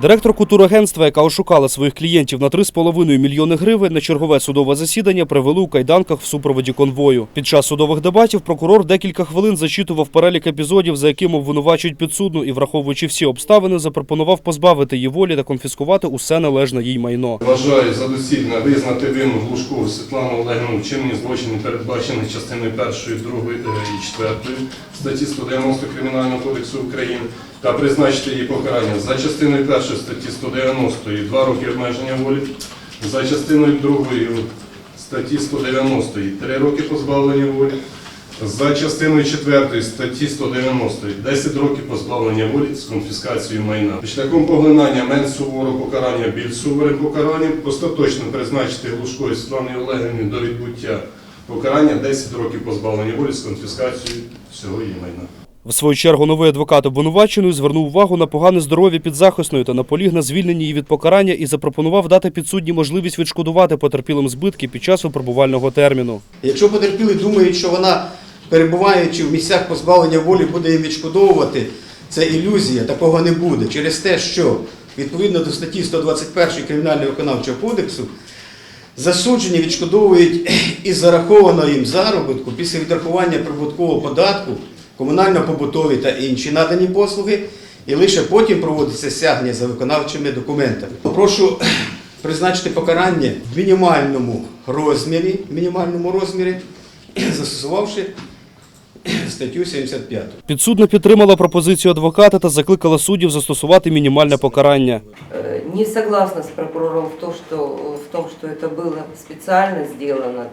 Директорку турагентства, яка ошукала своїх клієнтів на 3,5 мільйони гривень, на чергове судове засідання привели у кайданках в супроводі конвою. Під час судових дебатів прокурор декілька хвилин зачитував перелік епізодів, за яким обвинувачують підсудну, і, враховуючи всі обставини, запропонував позбавити її волі та конфіскувати усе належне їй майно. Вважаю за доцільне визнати вину Глушкову Світлану Олегівну в вчиненні злочинів, передбачених частиною 1, 2 і 4 статті 190 Кримінального кодексу України та призначити її покарання за частиною 1 статті 190 2 роки обмеження волі, за частиною 2 статті 190 3 роки позбавлення волі, за частиною 4 статті 190 10 років позбавлення волі з конфіскацією майна. Шляхом поглинання менш суворого покарання більш суворим покаранням остаточно призначити Глушкою Світлані Олегівні до відбуття покарання 10 років позбавлення волі з конфіскацією всього її майна. В свою чергу новий адвокат обвинуваченої звернув увагу на погане здоров'я підзахисної та наполіг на звільненні її від покарання і запропонував дати підсудній можливість відшкодувати потерпілим збитки під час випробувального терміну. Якщо потерпілі думають, що вона, перебуваючи в місцях позбавлення волі, буде їм відшкодовувати, це ілюзія, такого не буде. Через те, що відповідно до статті 121 Кримінального виконавчого кодексу засуджені відшкодовують із зарахованого їм заробітку після відрахування прибуткового податку, комунально-побутові та інші надані послуги, і лише потім проводиться стягнення за виконавчими документами. Прошу призначити покарання в мінімальному розмірі, мінімальному розмірі, застосувавши статтю 75. Підсудна підтримала пропозицію адвоката та закликала суддів застосувати мінімальне покарання. Э, Не согласна с прокурором в, то, что, в том, что это было специально сделано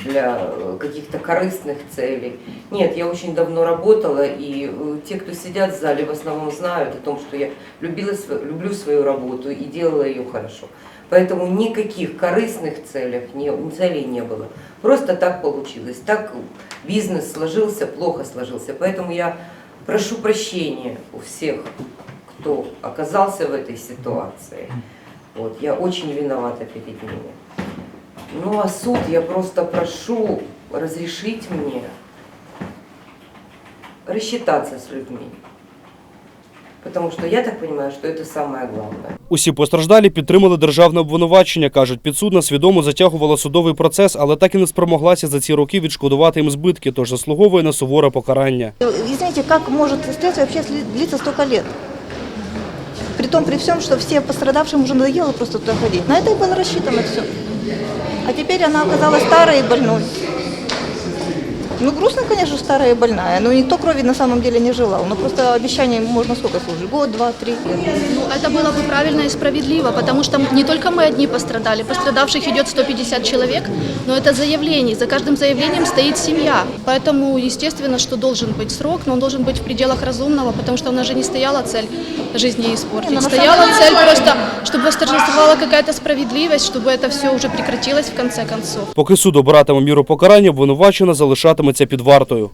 Для э, каких-то корыстных целей. Нет, я очень давно работала, и э, те, кто сидят в зале, в основном знают о том, что я любила, люблю свою работу и делала ее хорошо. Поэтому никаких корыстных целей не, целей не было. Просто так получилось. Так бизнес сложился, плохо сложился. Поэтому я прошу прощения у всех, кто оказался в этой ситуации. Вот, я очень виновата перед ними. Ну а суд я просто прошу разрешить мне рассчитаться с людьми. Потому что я так понимаю, что это самое главное. Усі постраждалі підтримали державне обвинувачення. кажуть, підсудна свідомо затягувала судовий процес, але так і не спромоглася за ці роки відшкодувати їм збитки, тож заслуговує на суворе покарання. Извините, как может следствие вообще сли- длиться столько лет? При том, при всем, что все пострадавшим уже надоело просто туда ходить. На это и было рассчитано все. А теперь она оказалась старой и больной. Ну, грустно, конечно, старая и больная, но никто крови на самом деле не желал. Но просто обещание можно сколько служить? Год, два, три лет. Ну, это было бы правильно и справедливо, потому что не только мы одни пострадали. Пострадавших идет 150 человек, но это заявление. За каждым заявлением стоит семья. Поэтому, естественно, что должен быть срок, но он должен быть в пределах разумного, потому что у нас же не стояла цель жизни Не, испортить. ну, на Стояла самом цель просто, чтобы восторжествовала какая-то справедливость, чтобы это все уже прекратилось в конце концов. Поки суд обиратиме міру покарання, обвинувачена залишатиметься під вартою.